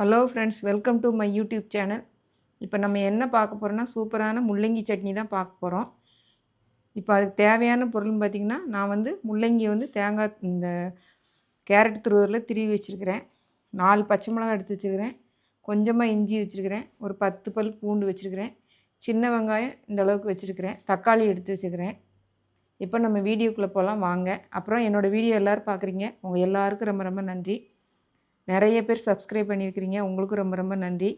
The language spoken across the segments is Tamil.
Hello friends welcome to my YouTube channel இப்போ நம்ம என்ன பார்க்க போகிறோன்னா சூப்பரான முள்ளங்கி சட்னி தான் பார்க்க போகிறோம் இப்போ அதுக்கு தேவையான பொருள்னு பார்த்திங்கன்னா நான் வந்து முள்ளங்கி வந்து தேங்காய் இந்த கேரட் துருவரில் திருவி வச்சுருக்கிறேன். நாலு பச்சை மிளகா எடுத்து வச்சுருக்கிறேன். கொஞ்சமாக இஞ்சி வச்சுருக்கிறேன். ஒரு பத்து பல் பூண்டு வச்சுருக்கிறேன். சின்ன வெங்காயம் இந்த அளவுக்கு வச்சுருக்கிறேன். தக்காளி எடுத்து வச்சுருக்கிறேன். இப்போ நம்ம வீடியோக்குள்ளே போகலாம் வாங்க. அப்புறம் என்னோடய வீடியோ எல்லோரும் பார்க்குறீங்க உங்கள் எல்லாருக்கும் ரொம்ப ரொம்ப நன்றி. நிறைய பேர் சப்ஸ்கிரைப் பண்ணியிருக்கிறீங்க. உங்களுக்கும் ரொம்ப ரொம்ப நன்றி.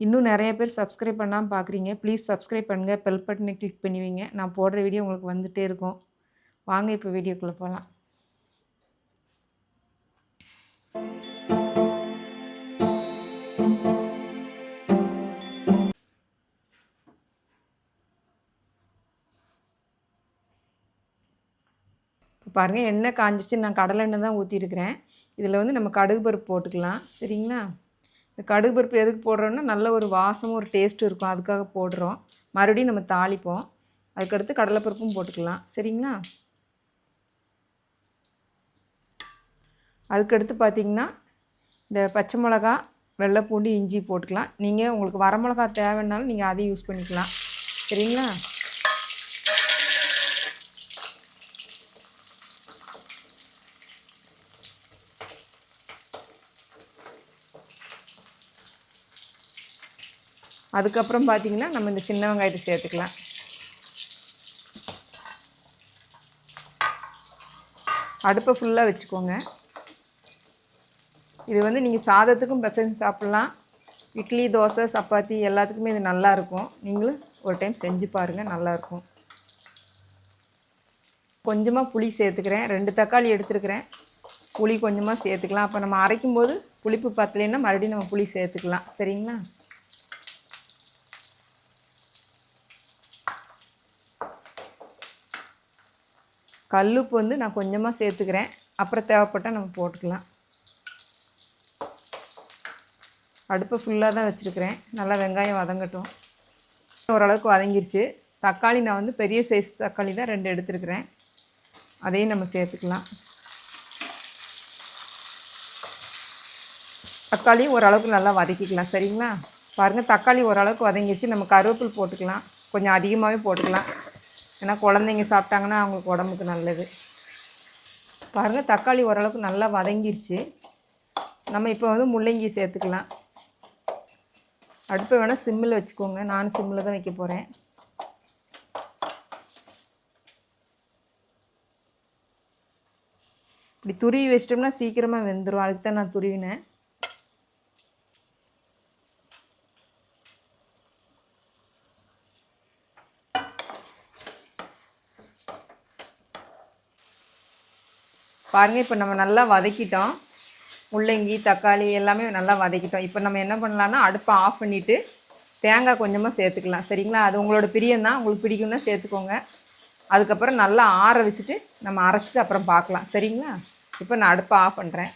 இன்னும் நிறைய பேர் சப்ஸ்கிரைப் பண்ணாமல் பார்க்குறீங்க ப்ளீஸ் சப்ஸ்கிரைப் பண்ணுங்கள் பெல் பட்டனை கிளிக் பண்ணுவீங்க நான் போடுற வீடியோ உங்களுக்கு வந்துகிட்டே இருக்கும். வாங்க இப்போ வீடியோக்குள்ளே போகலாம் இப்போ பாருங்கள் எண்ணெய் காஞ்சிச்சு நான் கடலை எண்ணெய் தான் ஊற்றிருக்கிறேன் இதில் வந்து நம்ம கடுகு பருப்பு போட்டுக்கலாம். சரிங்களா? இந்த கடுகு பருப்பு எதுக்கு போடுறோன்னா நல்ல ஒரு வாசமும் ஒரு டேஸ்ட்டும் இருக்கும். அதுக்காக போடுறோம். மறுபடியும் நம்ம தாளிப்போம். அதுக்கடுத்து கடலைப்பருப்பும் போட்டுக்கலாம். சரிங்களா? அதுக்கடுத்து பார்த்திங்கன்னா இந்த பச்சை மிளகா வெள்ளை பூண்டு இஞ்சி போட்டுக்கலாம். நீங்கள் உங்களுக்கு வரமிளகா தேவைன்னாலும் நீங்கள் அதையும் யூஸ் பண்ணிக்கலாம். சரிங்களா? அதுக்கப்புறம் பார்த்திங்கன்னா நம்ம இந்த சின்ன வெங்காயத்தை சேர்த்துக்கலாம். அடுப்பை ஃபுல்லாக வச்சுக்கோங்க. இது வந்து நீங்கள் சாதத்துக்கும் பிசைஞ்சு சாப்பிட்லாம். இட்லி தோசை சப்பாத்தி எல்லாத்துக்குமே இது நல்லாயிருக்கும் நீங்களும் ஒரு டைம் செஞ்சு பாருங்கள் நல்லாயிருக்கும் கொஞ்சமாக புளி சேர்த்துக்கிறேன். ரெண்டு தக்காளி எடுத்துருக்கிறேன். புளி கொஞ்சமாக சேர்த்துக்கலாம். அப்போ நம்ம அரைக்கும் போது புளிப்பு பத்தலைன்னா மறுபடியும் நம்ம புளி சேர்த்துக்கலாம். சரிங்களா? கல்லுப்பு வந்து நான் கொஞ்சமாக சேர்த்துக்கிறேன். அப்புறம் தேவைப்பட்டால் நம்ம போட்டுக்கலாம். அடுப்பை ஃபுல்லாக தான் வச்சுருக்கிறேன். நல்லா வெங்காயம் வதங்கட்டும். ஓரளவுக்கு வதங்கிருச்சு. தக்காளி நான் வந்து பெரிய சைஸ் தக்காளி தான் ரெண்டு எடுத்துருக்கிறேன். அதையும் நம்ம சேர்த்துக்கலாம். தக்காளியும் ஓரளவுக்கு நல்லா வதக்கிக்கலாம். சரிங்களா? பாருங்கள் தக்காளி ஓரளவுக்கு வதங்கிருச்சு. நம்ம கருவேப்பில் போட்டுக்கலாம். கொஞ்சம் அதிகமாகவே போட்டுக்கலாம். ஏன்னா குழந்தைங்க சாப்பிட்டாங்கன்னா அவங்களுக்கு உடம்புக்கு நல்லது. பாருங்கள் தக்காளி ஓரளவுக்கு நல்லா வதங்கிருச்சு. நம்ம இப்போ வந்து முள்ளங்கி சேர்த்துக்கலாம். அடுப்பை வேணால் சிம்மில் வச்சுக்கோங்க. நான் சிம்மில் தான் வைக்க போகிறேன் இப்படி துருவி வச்சிட்டோம்னா சீக்கிரமாக வெந்துடும் அதுக்கு தான் நான் துருவினேன். பாருங்கள் இப்போ நம்ம நல்லா வதக்கிட்டோம். முள்ளங்கி தக்காளி எல்லாமே நல்லா வதக்கிட்டோம். இப்போ நம்ம என்ன பண்ணலான்னா அடுப்பை ஆஃப் பண்ணிவிட்டு தேங்காய் கொஞ்சமாக சேர்த்துக்கலாம். சரிங்களா? அது உங்களோட பிரியம் தான். உங்களுக்கு பிடிக்கும்னா சேர்த்துக்கோங்க. அதுக்கப்புறம் நல்லா ஆற வச்சுட்டு நம்ம அரைச்சிட்டு அப்புறம் பார்க்கலாம். சரிங்களா? இப்போ நான் அடுப்பை ஆஃப் பண்ணுறேன்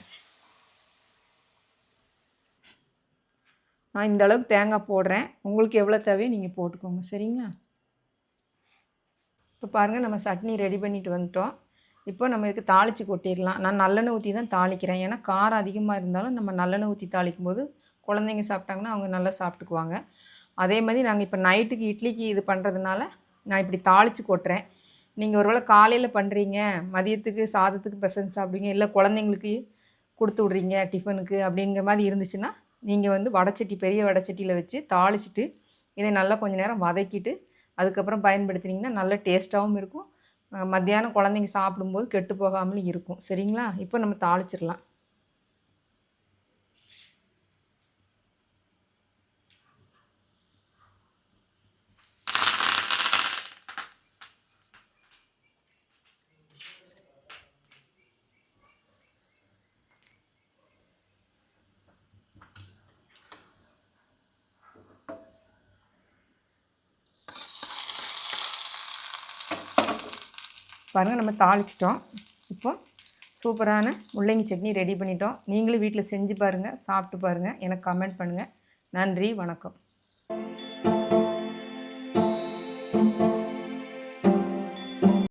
நான் இந்த அளவுக்கு தேங்காய் போடுறேன். உங்களுக்கு எவ்வளோ தேவையோ நீங்கள் போட்டுக்கோங்க. சரிங்களா? இப்போ பாருங்கள் நம்ம சட்னி ரெடி பண்ணிட்டு வந்துட்டோம். இப்போ நம்ம இதுக்கு தாளித்து கொட்டிடலாம். நான் நல்லெண்ணெய் ஊற்றி தான் தாளிக்கிறேன். ஏன்னா காரம் அதிகமாக இருந்தாலும் நம்ம நல்லெண்ணெய் ஊற்றி தாளிக்கும் போது குழந்தைங்க சாப்பிட்டாங்கன்னா அவங்க நல்லா சாப்பிட்டுக்குவாங்க. அதே மாதிரி நாங்கள் இப்போ நைட்டுக்கு இட்லிக்கு இது பண்ணுறதுனால நான் இப்படி தாளித்து கொட்டுறேன். நீங்கள் ஒருவேளை காலையில் பண்ணுறீங்க மதியத்துக்கு சாதத்துக்கு பெசன்ஸ் சாப்பிடுங்க இல்லை குழந்தைங்களுக்கு கொடுத்து விட்றீங்க டிஃபனுக்கு அப்படிங்கிற மாதிரி இருந்துச்சுன்னா நீங்கள் வந்து வடச்சட்டி பெரிய வடச்சட்டியில் வச்சு தாளிச்சிட்டு இதை நல்லா கொஞ்சம் நேரம் வதக்கிட்டு அதுக்கப்புறம் பயன்படுத்தினீங்கன்னா நல்ல டேஸ்ட்டாகவும் இருக்கும். மத்தியானம் குழந்தைங்க சாப்பிடும்போது கெட்டு போகாமல் இருக்கும். சரிங்களா? இப்போ நம்ம தாளிச்சிடலாம். பாருங்கள் நம்ம தாளிச்சிட்டோம். இப்போ சூப்பரான முள்ளங்கி சட்னி ரெடி பண்ணிட்டோம். நீங்களும் வீட்டில் செஞ்சு பாருங்கள் சாப்பிட்டு பாருங்கள் எனக்கு கமெண்ட் பண்ணுங்கள் நன்றி வணக்கம்.